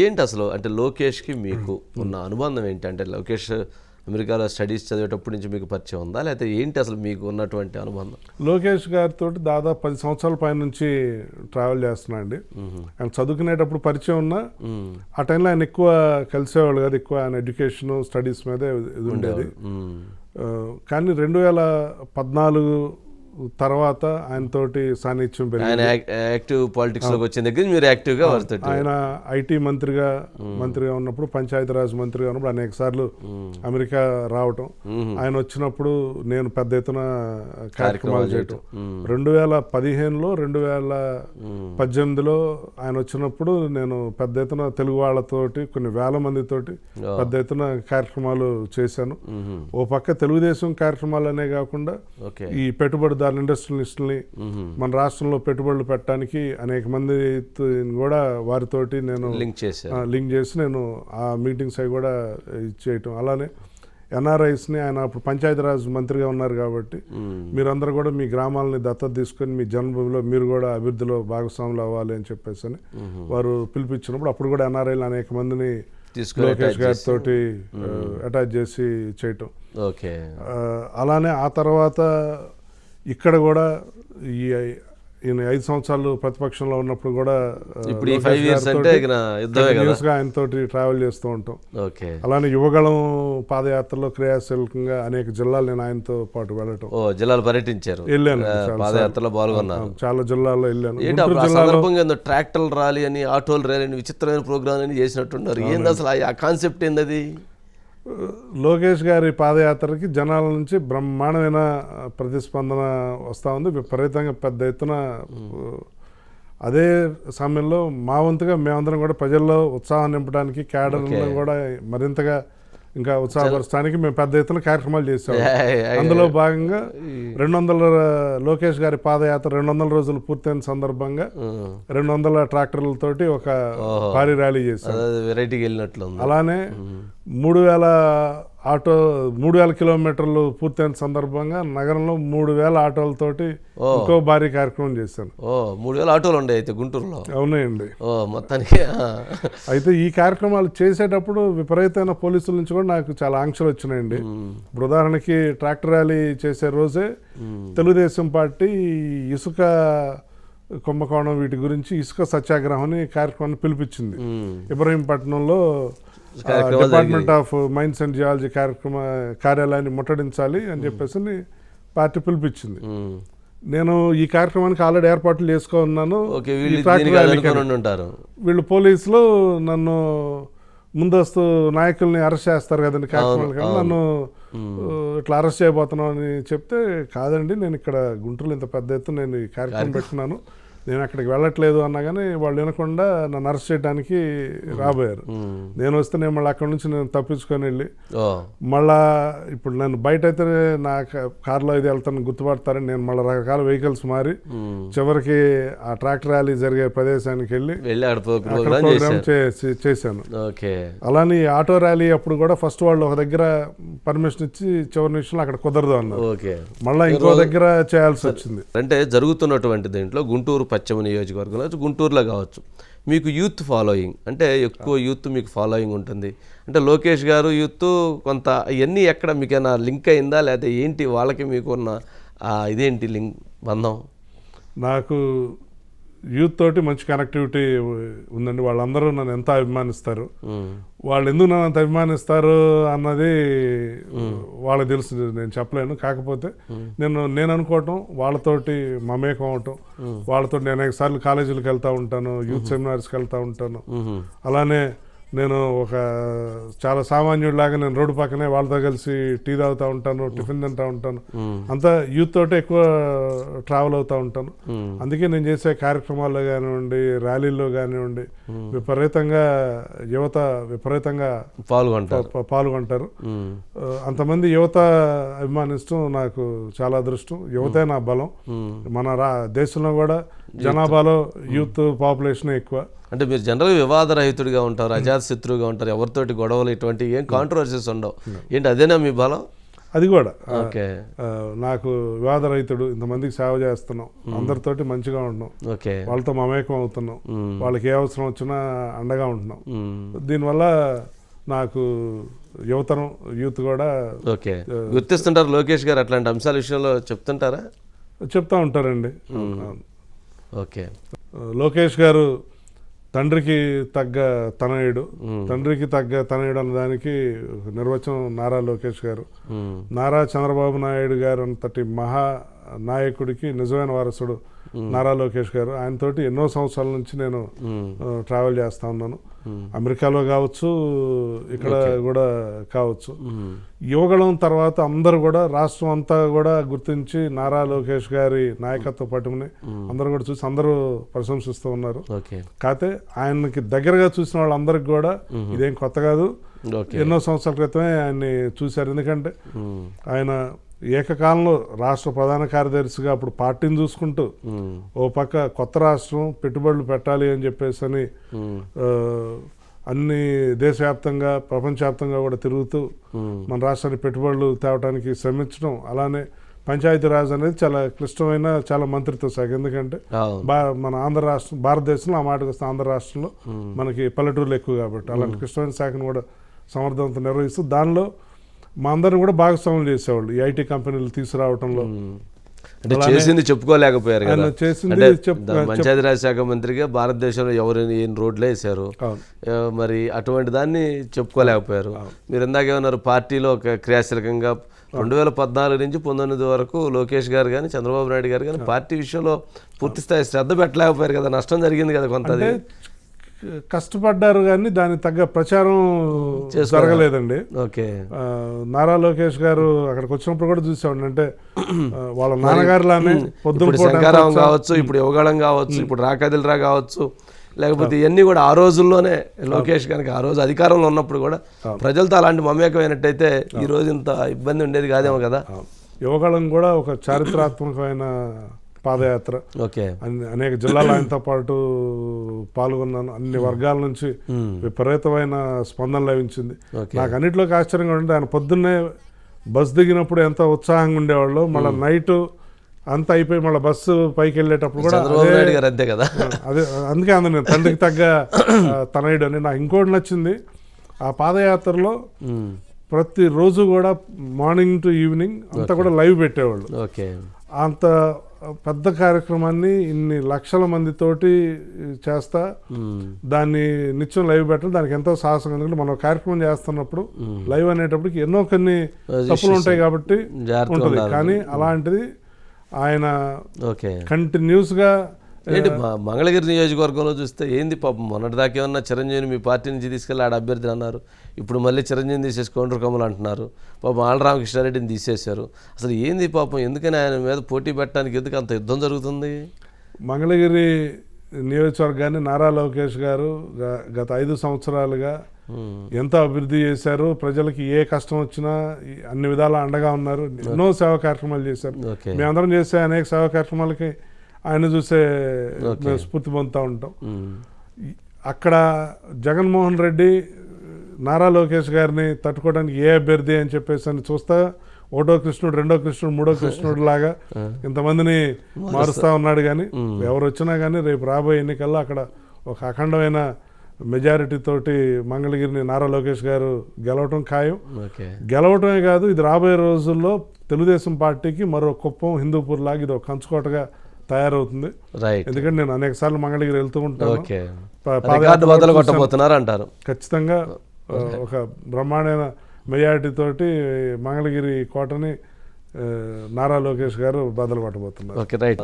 ఏంటి అసలు అంటే లోకేష్కి మీకు ఉన్న అనుబంధం ఏంటి అంటే లోకేష్ అమెరికాలో స్టడీస్ చదివేటప్పటి నుంచి మీకు పరిచయం ఉందా? లేకపోతే ఏంటి అసలు మీకు ఉన్నటువంటి అనుబంధం? లోకేష్ గారితో దాదాపు పది సంవత్సరాల పైన నుంచి ట్రావెల్ చేస్తున్నా అండి. ఆయన చదువుకునేటప్పుడు పరిచయం ఉన్నా. ఆ టైంలో ఆయన ఎక్కువ కలిసేవాళ్ళు కదా. ఎక్కువ ఆయన ఎడ్యుకేషన్ స్టడీస్ మీదే ఇది ఉండేది. కానీ రెండు వేల పద్నాలుగు తర్వాత ఆయనతోటి సాన్నిధ్యం పెరిగింది. ఆయన యాక్- యాక్టివ్ పాలిటిక్స్లోకి వచ్చిన దగ్గర మీరు యాక్టివ్గా వారితో ఆయన ఐటీ మంత్రిగా మంత్రిగా ఉన్నప్పుడు పంచాయతీరాజ్ మంత్రిగా ఉన్నప్పుడు అనేక సార్లు అమెరికా రావటం. ఆయన వచ్చినప్పుడు నేను పెద్ద ఎత్తున కార్యక్రమాలు చేయటం. రెండు వేల పదిహేనులో రెండు వేల పద్దెనిమిదిలో ఆయన వచ్చినప్పుడు నేను పెద్ద ఎత్తున తెలుగు వాళ్ళతోటి కొన్ని వేల మందితోటి పెద్ద ఎత్తున కార్యక్రమాలు చేశాను. ఓ పక్క తెలుగుదేశం కార్యక్రమాలు అనే కాకుండా ఈ పెట్టుబడిదారులు ఇండస్ట్రియలిస్టుల్ని మన రాష్ట్రంలో పెట్టుబడులు పెట్టడానికి అనేక మంది కూడా వారితోటి నేను లింక్ ఆ, లింక్ చేసి నేను ఆ మీటింగ్స్ అవి కూడా ఇచ్చేయటం. అలానే ఎన్ఆర్ఐస్ని ఆయన అప్పుడు పంచాయతీరాజ్ మంత్రిగా ఉన్నారు కాబట్టి మీరందరూ కూడా మీ గ్రామాలని దత్తత తీసుకొని మీ జన్మభూమిలో మీరు కూడా అభివృద్ధిలో భాగస్వాములు అవ్వాలి అని చెప్పేసి అని వారు పిలిపించినప్పుడు అప్పుడు కూడా ఎన్ఆర్ఐలు అనేక మందిని లోకేష్ గారితో అటాచ్ చేసి చేయటం. అలానే ఆ తర్వాత ఇక్కడ కూడా ఈ ఈయన ఐదు సంవత్సరాలు ప్రతిపక్షంలో ఉన్నప్పుడు కూడా ఇప్పుడు ఈ ఫైవ్ ఇయర్స్ అంటే ఆయనతోటి ట్రావెల్ చేస్తూ ఉంటాం. ఓకే. అలానే యువగళం పాదయాత్రలో క్రియాశీలకంగా అనేక జిల్లాలు నేను ఆయనతో పాటు వెళ్ళటం. ఓ జిల్లాలు పర్యటించారు. వెళ్ళాను పాదయాత్రలో పాల్గొన్నారు. చాలా జిల్లాల్లో వెళ్ళాను. ట్రాక్టర్లు ర్యాలీ అని ఆటోలు ర్యాలీ అని విచిత్రమైన ప్రోగ్రామ్ అని చేసినట్టున్నారు. ఏంది అసలు ఆ- ఆ కాన్సెప్ట్ ఏంది అది? లోకేష్ గారి పాదయాత్రకి జనాల నుంచి బ్రహ్మాండమైన ప్రతిస్పందన వస్తూ ఉంది. విపరీతంగా పెద్ద ఎత్తున అదే సమయంలో మా వంతుగా మేమందరం కూడా ప్రజల్లో ఉత్సాహం నింపడానికి క్యాడర్లను కూడా మరింతగా ఇంకా ఉత్సాహపరచడానికి మేము పెద్ద ఎత్తున కార్యక్రమాలు చేసాం. అందులో భాగంగా రెండు వందల లోకేష్ గారి పాదయాత్ర రెండు వందల రోజులు పూర్తయిన సందర్భంగా. రెండు వందల ట్రాక్టర్లతోటి ఒక భారీ ర్యాలీ చేశాం. ఉంది అలానే మూడు వేల ఆటో మూడు వేల కిలోమీటర్లు పూర్తయిన సందర్భంగా నగరంలో మూడు వేల ఆటోలతోటి ఇంకో భారీ కార్యక్రమం చేశాను. ఓ మూడు వేల ఆటోలు ఉండే అయితే గుంటూరులో? అవునాయండి. ఓ మొత్తానికి. అయితే ఈ కార్యక్రమాలు చేసేటప్పుడు విపరీతమైన పోలీసుల నుంచి కూడా నాకు చాలా ఆంక్షలు వచ్చినాయండి. ఇప్పుడు ఉదాహరణకి ట్రాక్టర్ ర్యాలీ చేసే రోజే తెలుగుదేశం పార్టీ ఇసుక కుంభకోణం వీటి గురించి ఇసుక సత్యాగ్రహం అని కార్యక్రమాన్ని పిలిపించింది. ఇబ్రహీంపట్నంలో department of mines and geology కార్యక్రమ కార్యాలయాన్ని ముట్టడించాలి అని చెప్పేసి పార్టీ పిలిపించింది. నేను ఈ కార్యక్రమానికి ఆల్రెడీ ఏర్పాట్లు చేసుకో ఉన్నాను ఓకే ఈ వీళ్ళు పోలీసులు నన్ను ముందస్తు నాయకుల్ని అరెస్ట్ చేస్తారు కదండి కార్యక్రమాలు కానీ నన్ను ఇట్లా అరెస్ట్ చేయబోతున్నాం అని చెప్తే కాదండి నేను ఇక్కడ గుంటూరులో ఇంత పెద్ద ఎత్తున నేను ఈ కార్యక్రమం పెట్టుకున్నాను. నేను అక్కడికి వెళ్ళట్లేదు అన్నా కానీ వాళ్ళు వినకుండా నన్ను అరెస్ట్ చేయడానికి రాబోయారు. నేను వస్తే నేను మళ్ళీ అక్కడ నుంచి నేను తప్పించుకొని వెళ్ళి మళ్ళా ఇప్పుడు నన్ను బయట అయితే నా కార్లో ఇది వెళ్తాను గుర్తుపడతారని నేను మళ్ళీ రకరకాల వెహికల్స్ మారి. చివరికి ఆ ట్రాక్టర్ ర్యాలీ జరిగే ప్రదేశానికి వెళ్ళి ప్రోగ్రామ్ చేశాను. అలానే ఆటో ర్యాలీ అప్పుడు కూడా ఫస్ట్ వాళ్ళు ఒక దగ్గర పర్మిషన్ ఇచ్చి చివరి నిమిషంలో అక్కడ కుదరదు అన్నారు. ఓకే. మళ్ళీ ఇంకో దగ్గర చేయాల్సి వచ్చింది. అంటే జరుగుతున్నటువంటి దీంట్లో గుంటూరు పశ్చిమ నియోజకవర్గం కావచ్చు, గుంటూరులో కావచ్చు. మీకు యూత్ ఫాలోయింగ్ అంటే ఎక్కువ యూత్ మీకు ఫాలోయింగ్ ఉంటుంది. అంటే లోకేష్ గారు యూత్ కొంత ఇవన్నీ ఎక్కడ మీకైనా లింక్ అయిందా? లేకపోతే ఏంటి వాళ్ళకి మీకు ఉన్న ఇదేంటి లింక్ బంధం? నాకు యూత్ తోటి మంచి కనెక్టివిటీ ఉందండి. వాళ్ళందరూ నన్ను ఎంత అభిమానిస్తారు? వాళ్ళు ఎందుకు నన్ను అంత అభిమానిస్తారు అన్నది వాళ్ళకి తెలుసు. నేను చెప్పలేను. కాకపోతే నేను నేను అనుకోవటం వాళ్ళతోటి మమేకం అవటం వాళ్ళతో నేను అనేక సార్లు కాలేజీలకు వెళ్తూ ఉంటాను యూత్ సెమినార్స్కి వెళ్తూ ఉంటాను. అలానే నేను ఒక చాలా సామాన్యుడిలాగా నేను రోడ్డు పక్కనే వాళ్ళతో కలిసి టీ తాగుతూ ఉంటాను టిఫిన్ తింటూ ఉంటాను. అంతా యూత్ తోటే ఎక్కువ ట్రావెల్ అవుతూ ఉంటాను. అందుకే నేను చేసే కార్యక్రమాల్లో కానివ్వండి ర్యాలీల్లో కానివ్వండి విపరీతంగా యువత విపరీతంగా పాల్గొంటారు. పాల్గొంటారు. అంతమంది యువత అభిమానిస్తూ నాకు చాలా అదృష్టం. యువతే నా బలం. మన రా దేశంలో కూడా జనాభాలో యూత్ పాపులేషన్ ఎక్కువ. అంటే మీరు జనరల్గా వివాదరహితుడిగా ఉంటారు అజాత శత్రువుగా ఉంటారు ఎవరితోటి గొడవలు ఇటువంటి ఏం కాంట్రవర్సీస్ ఉండవు. ఏంటి అదేనా మీ బలం? అది కూడా. ఓకే. నాకు వివాద రైతుడు ఇంతమందికి సేవ చేస్తున్నాం అందరితోటి మంచిగా ఉంటున్నాం. ఓకే. వాళ్ళతో మమేకం అవుతున్నాం. వాళ్ళకి ఏ అవసరం వచ్చినా అండగా ఉంటున్నాం. దీనివల్ల నాకు యువతరం యూత్ కూడా ఓకే. గుర్తిస్తుంటారు లోకేష్ గారు అట్లాంటి అంశాల విషయంలో చెప్తుంటారా? చెప్తా ఉంటారండి. ఓకే. లోకేష్ గారు తండ్రికి తగ్గ తనయుడు. తండ్రికి తగ్గ తనయుడు అన్న దానికి నిర్వచనం నారా లోకేష్ గారు. నారా చంద్రబాబు నాయుడు గారు అంతటి మహా నాయకుడికి నిజమైన వారసుడు నారా లోకేష్ గారు. ఆయనతోటి ఎన్నో సంవత్సరాల నుంచి నేను ట్రావెల్ చేస్తా ఉన్నాను. అమెరికాలో కావచ్చు ఇక్కడ కూడా కావచ్చు. యువగళం తర్వాత అందరూ కూడా రాష్ట్రం అంతా కూడా గుర్తించి నారా లోకేష్ గారి నాయకత్వ పట్టుకుని అందరూ కూడా చూసి అందరూ ప్రశంసిస్తూ ఉన్నారు. కాకపోతే ఆయనకి దగ్గరగా చూసిన వాళ్ళందరికీ కూడా ఇదేం కొత్త కాదు. ఎన్నో సంవత్సరాల క్రితమే ఆయన్ని చూశారు. ఎందుకంటే. ఆయన ఏకకాలంలో రాష్ట్ర ప్రధాన కార్యదర్శిగా అప్పుడు పార్టీని చూసుకుంటూ. ఓ పక్క కొత్త రాష్ట్రం పెట్టుబడులు పెట్టాలి అని చెప్పేసి అని అన్ని దేశవ్యాప్తంగా ప్రపంచవ్యాప్తంగా కూడా తిరుగుతూ. మన రాష్ట్రానికి పెట్టుబడులు తేవడానికి శ్రమించడం అలానే పంచాయతీరాజ్ అనేది చాలా క్లిష్టమైన చాలా మంత్రిత్వ శాఖ ఎందుకంటే మన ఆంధ్ర రాష్ట్రం భారతదేశంలో ఆ మాటకు వస్తే ఆంధ్ర రాష్ట్రంలో మనకి పల్లెటూర్లు ఎక్కువ కాబట్టి అలాంటి క్లిష్టమైన శాఖను కూడా సమర్థవంతం నిర్వహిస్తూ దానిలో మా అందరిని కూడా భాగస్వాములు చేసేవాళ్ళు ఈ ఐటీ కంపెనీలు తీసుకురావడంలో. అంటే చేసింది చెప్పుకోలేకపోయారు కదా. చేసింది దా- పంచాయతీరాజ్ శాఖ మంత్రిగా భారతదేశంలో ఎవరు ఎన్ని రోడ్లు వేశారు. మరి అటువంటి దాన్ని చెప్పుకోలేకపోయారు. మీరు ఇందాక ఏమన్నారు పార్టీలో ఒక క్రియాశీలకంగా రెండు వేల పద్నాలుగు నుంచి పంతొమ్మిది వరకు లోకేష్ గారు కానీ చంద్రబాబు నాయుడు గారు కానీ పార్టీ విషయంలో పూర్తి స్థాయి శ్రద్ధ పెట్టలేకపోయారు కదా. నష్టం జరిగింది కదా కొంత. కష్టపడ్డారు కానీ దానికి తగ్గ ప్రచారం జరగలేదండి. ఓకే. నారా లోకేష్ గారు అక్కడికి వచ్చినప్పుడు కూడా చూసామండి అంటే వాళ్ళ ఎంత శంకారావం ఉత్సాహం- కావచ్చు ఇప్పుడు యువగాళం కావచ్చు ఇప్పుడు రాకాదిలరా కావచ్చు లేకపోతే ఇవన్నీ కూడా ఆ రోజుల్లోనే లోకేష్ కనుక ఆ రోజు అధికారంలో ఉన్నప్పుడు కూడా ప్రజలతో అలాంటి మమేకమైనట్టయితే ఈ రోజు ఇంత ఇబ్బంది ఉండేది కాదేమో కదా. యువగళం కూడా ఒక చారిత్రాత్మకమైన పాదయాత్ర. అనేక జిల్లాలు ఆయనతో పాటు పాల్గొన్నాను అన్ని వర్గాల నుంచి విపరీతమైన స్పందన లభించింది. నాకు అన్నింటిలోకి ఆశ్చర్యంగా ఉంటే ఆయన పొద్దున్నే బస్ దిగినప్పుడు ఎంత ఉత్సాహంగా ఉండేవాళ్ళు మళ్ళీ నైట్ అంతా అయిపోయి మళ్ళీ బస్సు పైకి వెళ్ళేటప్పుడు కూడా అంతే కదా. అదే అందుకే అంద నేను తండ్రికి తగ్గ తనయుడు అని. నాకు ఇంకోటి నచ్చింది ఆ పాదయాత్రలో ప్రతిరోజు కూడా మార్నింగ్ టు ఈవినింగ్ అంతా కూడా లైవ్ పెట్టేవాళ్ళు. అంత పెద్ద కార్యక్రమాన్ని ఇన్ని లక్షల మందితోటి చేస్తా. దాన్ని నిత్యం లైవ్ పెట్టడం దానికి ఎంతో సాహసం. ఎందుకంటే మనం కార్యక్రమం చేస్తున్నప్పుడు లైవ్ అనేటప్పటికి ఎన్నో కొన్ని తప్పులు ఉంటాయి కాబట్టి ఉంటుంది. కానీ అలాంటిది ఆయన కంటిన్యూస్గా ఏంటి మా మంగళగిరి నియోజకవర్గంలో చూస్తే ఏంది పాపం మొన్నటిదాకా ఏమన్నా చిరంజీవిని మీ పార్టీ నుంచి తీసుకెళ్ళి ఆడ అభ్యర్థి అన్నారు. ఇప్పుడు మళ్ళీ చిరంజీవిని తీసేసి కౌంటర్ కమలు అంటున్నారు. పాపం ఆళ్ళ రామకృష్ణారెడ్డిని తీసేశారు. అసలు ఏంది పాపం ఎందుకని ఆయన మీద పోటీ పెట్టడానికి ఎందుకు అంత యుద్ధం జరుగుతుంది? మంగళగిరి నియోజకవర్గాన్ని నారా లోకేష్ గారు గత ఐదు సంవత్సరాలుగా ఎంతో అభివృద్ధి చేశారు. ప్రజలకి ఏ కష్టం వచ్చినా అన్ని విధాలా అండగా ఉన్నారు. ఎన్నో సేవా కార్యక్రమాలు చేశారు. మేమందరం చేసే అనేక సేవా కార్యక్రమాలకి ఆయన చూసే మేము స్ఫూర్తి పొందుతూ ఉంటాం. అక్కడ జగన్మోహన్ రెడ్డి నారా లోకేష్ గారిని తట్టుకోవడానికి ఏ అభ్యర్థి అని చెప్పేసి అని చూస్తా ఒకటో కృష్ణుడు రెండో కృష్ణుడు మూడో కృష్ణుడు లాగా ఇంతమందిని మారుస్తా ఉన్నాడు కానీ ఎవరు వచ్చినా కానీ రేపు రాబోయే ఎన్నికల్లో అక్కడ ఒక అఖండమైన మెజారిటీ తోటి మంగళగిరిని నారా లోకేష్ గారు గెలవటం ఖాయం. గెలవటమే కాదు ఇది రాబోయే రోజుల్లో తెలుగుదేశం పార్టీకి మరో కుప్పం హిందూపూర్ లాగా ఇది ఒక కంచుకోటగా తయారవుతుంది. రైట్ ఎందుకంటే నేను అనేక సార్లు మంగళగిరి వెళ్తూ ఉంటాను. బదులు. కొట్టబోతున్నారు అంటారు. ఖచ్చితంగా ఒక బ్రహ్మాండమైన మెజారిటీ తోటి మంగళగిరి కోటని నారా లోకేష్ గారు బదులు కొట్టబోతున్నారు ఓకే రైట్